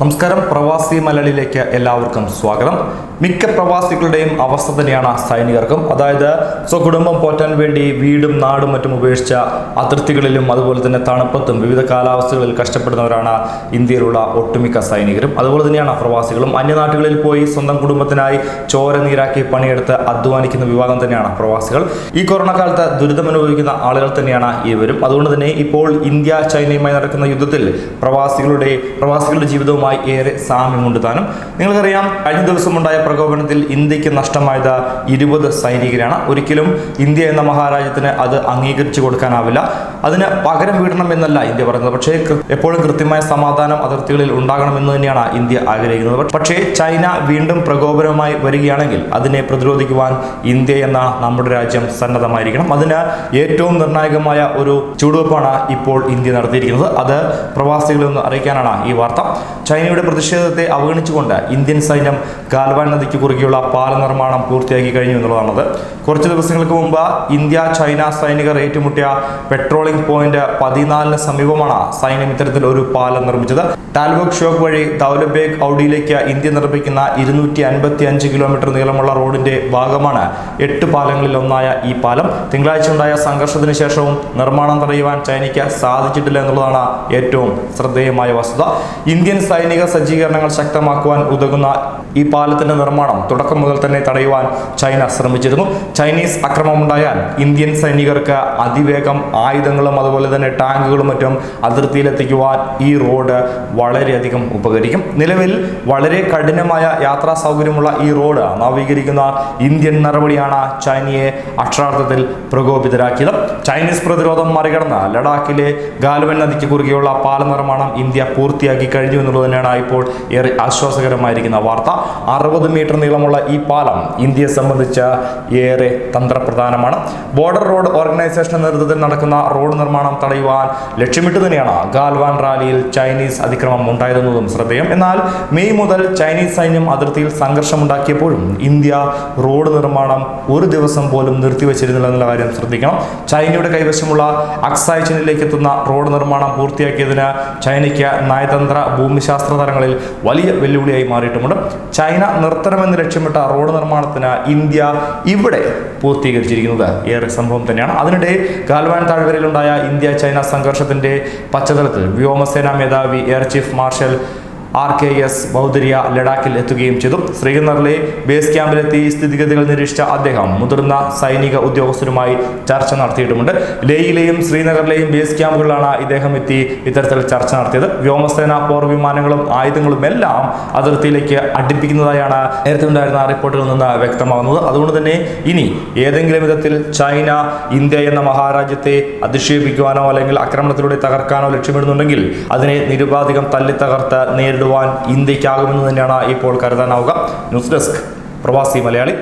നമസ്കാരം. പ്രവാസി മലയാളിയിലേക്ക് എല്ലാവർക്കും സ്വാഗതം. മിക്ക പ്രവാസികളുടെയും അവസ്ഥ തന്നെയാണ് സൈനികർക്കും. അതായത് സ്വകുടുംബം പോറ്റാൻ വേണ്ടി വീടും നാടും മറ്റും ഉപേക്ഷിച്ച അതിർത്തികളിലും അതുപോലെ തന്നെ തണുപ്പത്തും വിവിധ കാലാവസ്ഥകളിൽ കഷ്ടപ്പെടുന്നവരാണ് ഇന്ത്യയിലുള്ള ഒട്ടുമിക്ക സൈനികരും. അതുപോലെ തന്നെയാണ് പ്രവാസികളും. അന്യനാട്ടുകളിൽ പോയി സ്വന്തം കുടുംബത്തിനായി ചോര നീരാക്കി പണിയെടുത്ത് അധ്വാനിക്കുന്ന വിഭാഗം തന്നെയാണ് പ്രവാസികൾ. ഈ കൊറോണ കാലത്ത് ദുരിതമനുഭവിക്കുന്ന ആളുകൾ തന്നെയാണ് ഇവരും. അതുകൊണ്ട് തന്നെ ഇപ്പോൾ ഇന്ത്യ ചൈനയുമായി നടക്കുന്ന യുദ്ധത്തിൽ പ്രവാസികളുടെ പ്രവാസികളുടെ ജീവിതവുമായി ഏറെ സാമ്യമുണ്ട് താനും നിങ്ങൾക്കറിയാം കഴിഞ്ഞ ദിവസമുണ്ടായ പ്രകോപനത്തിൽ ഇന്ത്യയ്ക്ക് നഷ്ടമായത് ഇരുപത് സൈനികരാണ്. ഒരിക്കലും ഇന്ത്യ എന്ന മഹാരാജ്യത്തിന് അത് അംഗീകരിച്ചു കൊടുക്കാനാവില്ല. അതിന് പകരം വീടണം എന്നല്ല ഇന്ത്യ പറയുന്നത് പക്ഷേ എപ്പോഴും കൃത്യമായ സമാധാനം അതിർത്തികളിൽ ഉണ്ടാകണമെന്ന് തന്നെയാണ് ഇന്ത്യ ആഗ്രഹിക്കുന്നത്. പക്ഷേ ചൈന വീണ്ടും പ്രകോപനവുമായി വരികയാണെങ്കിൽ അതിനെ പ്രതിരോധിക്കുവാൻ ഇന്ത്യ എന്ന നമ്മുടെ രാജ്യം സന്നദ്ധമായിരിക്കണം. അതിന് ഏറ്റവും നിർണായകമായ ഒരു ചുവടുവെപ്പാണ് ഇപ്പോൾ ഇന്ത്യ നടത്തിയിരിക്കുന്നത്. അത് പ്രവാസികളെ ഒന്ന് അറിയിക്കാനാണ് ഈ വാർത്ത. ചൈനയുടെ പ്രതിഷേധത്തെ അവഗണിച്ചുകൊണ്ട് ഇന്ത്യൻ സൈന്യം ഗാൽവാൻ നദിക്ക് കുറുകെയുള്ള പാല നിർമ്മാണം പൂർത്തിയാക്കി കഴിഞ്ഞു എന്നുള്ളതാണത്. കുറച്ച് ദിവസങ്ങൾക്ക് മുമ്പ് ഇന്ത്യ ചൈന സൈനികർ ഏറ്റുമുട്ടിയ പെട്രോളിംഗ് പോയിന്റ് പതിനാലിന് സമീപമാണ് സൈന്യം ഇത്തരത്തിൽ ഒരു പാലം നിർമ്മിച്ചത്. ടാൽബോക് ഷോക്ക് വഴി ദൗലബേഗ് ഔഡിയിലേക്ക് ഇന്ത്യ നിർമ്മിക്കുന്ന ഇരുന്നൂറ്റി അൻപത്തി അഞ്ച് കിലോമീറ്റർ നീളമുള്ള റോഡിന്റെ ഭാഗമാണ് എട്ട് പാലങ്ങളിൽ ഒന്നായ ഈ പാലം. തിങ്കളാഴ്ച ഉണ്ടായ സംഘർഷത്തിന് ശേഷവും നിർമ്മാണം തടയുവാൻ ചൈനയ്ക്ക് സാധിച്ചിട്ടില്ല എന്നുള്ളതാണ് ഏറ്റവും ശ്രദ്ധേയമായ വസ്തുത. ഇന്ത്യൻ സൈനിക സജ്ജീകരണങ്ങൾ ശക്തമാക്കുവാൻ ഉതകുന്ന ഈ പാലത്തിന്റെ നിർമ്മാണം തുടക്കം മുതൽ തന്നെ തടയുവാൻ ചൈന ശ്രമിച്ചിരുന്നു. ചൈനീസ് ആക്രമണമുണ്ടായാൽ ഇന്ത്യൻ സൈനികർക്ക് അതിവേഗം ആയുധങ്ങളും അതുപോലെ തന്നെ ടാങ്കുകളും മറ്റും അതിർത്തിയിലെത്തിക്കുവാൻ ഈ റോഡ് വളരെയധികം ഉപകരിക്കും. നിലവിൽ വളരെ കഠിനമായ യാത്രാ സൗകര്യമുള്ള ഈ റോഡ് നവീകരിക്കുന്ന ഇന്ത്യൻ നടപടിയാണ് ചൈനയെ അക്ഷരാർത്ഥത്തിൽ പ്രകോപിതരാക്കിയത്. ചൈനീസ് പ്രതിരോധം മറികടന്ന് ലഡാക്കിലെ ഗാൽവൻ നദിക്ക് കുറുകെയുള്ള പാല നിർമ്മാണം ഇന്ത്യ പൂർത്തിയാക്കി കഴിഞ്ഞു എന്നുള്ളത് തന്നെയാണ് ഇപ്പോൾ ഏറെ ആശ്വാസകരമായിരിക്കുന്ന വാർത്ത. അറുപത് മീറ്റർ നീളമുള്ള ഈ പാലം ഇന്ത്യയെ സംബന്ധിച്ച് ഏറെ തന്ത്രപ്രധാനമാണ്. ബോർഡർ റോഡ് ഓർഗനൈസേഷൻ നേതൃത്വത്തിൽ നടക്കുന്ന റോഡ് നിർമ്മാണം തടയുവാൻ ലക്ഷ്യമിട്ട് തന്നെയാണ് ഗാൽവാൻ റാലിയിൽ ചൈനീസ് അതിക്രമം ഉണ്ടായതെന്നതും ശ്രദ്ധേയം. എന്നാൽ മെയ് മുതൽ ചൈനീസ് സൈന്യം അതിർത്തിയിൽ സംഘർഷമുണ്ടാക്കിയപ്പോഴും ഇന്ത്യ റോഡ് നിർമ്മാണം ഒരു ദിവസം പോലും നിർത്തിവച്ചിരുന്നില്ല എന്നുള്ള കാര്യം ശ്രദ്ധിക്കണം. ചൈനയുടെ കൈവശമുള്ള അക്സായ് ചിനിലേക്ക് എത്തുന്ന റോഡ് നിർമ്മാണം പൂർത്തിയാക്കിയതിന് ചൈനയ്ക്ക് നയതന്ത്ര ഭൂമിശാസ്ത്ര തലങ്ങളിൽ വലിയ വെല്ലുവിളിയായി മാറിയിട്ടുമുണ്ട്. ചൈന നിർത്തണമെന്ന് ലക്ഷ്യമിട്ട റോഡ് നിർമ്മാണത്തിന് ഇന്ത്യ ഇവിടെ പൂർത്തീകരിച്ചിരിക്കുന്നത് ഏറെ സംഭവം തന്നെയാണ്. അതിനിടെ ഗാൽവാൻ താഴ്വരയിലുണ്ടായ ഇന്ത്യ ചൈന സംഘർഷത്തിന്റെ പശ്ചാത്തലത്തിൽ വ്യോമസേനാ മേധാവി air chief marshal R K S Bhadauria ലഡാക്കിൽ എത്തുകയും ചെയ്തു. ശ്രീനഗറിലെ ബേസ് ക്യാമ്പിലെത്തി സ്ഥിതിഗതികൾ നിരീക്ഷിച്ച അദ്ദേഹം മുതിർന്ന സൈനിക ഉദ്യോഗസ്ഥരുമായി ചർച്ച നടത്തിയിട്ടുമുണ്ട്. ലേയിലെയും ശ്രീനഗറിലെയും ബേസ് ക്യാമ്പുകളിലാണ് ഇദ്ദേഹം എത്തി ഇത്തരത്തിൽ ചർച്ച നടത്തിയത്. വ്യോമസേന പോർ വിമാനങ്ങളും ആയുധങ്ങളും എല്ലാം അതിർത്തിയിലേക്ക് അടുപ്പിക്കുന്നതായാണ് നേരത്തെ ഉണ്ടായിരുന്ന റിപ്പോർട്ടുകളിൽ നിന്ന് വ്യക്തമാകുന്നത്. അതുകൊണ്ട് തന്നെ ഇനി ഏതെങ്കിലും വിധത്തിൽ ചൈന ഇന്ത്യ എന്ന മഹാരാജ്യത്തെ അധിക്ഷേപിക്കുവാനോ അല്ലെങ്കിൽ ആക്രമണത്തിലൂടെ തകർക്കാനോ ലക്ഷ്യമിടുന്നുണ്ടെങ്കിൽ അതിനെ നിരുപാധികം തല്ലി തകർത്ത് നേരിടുവാൻ ഇന്ത്യക്കാകുമെന്ന് തന്നെയാണ് ഇപ്പോൾ കരുതാനാവുക. ന്യൂസ് ഡെസ്ക് പ്രവാസി മലയാളി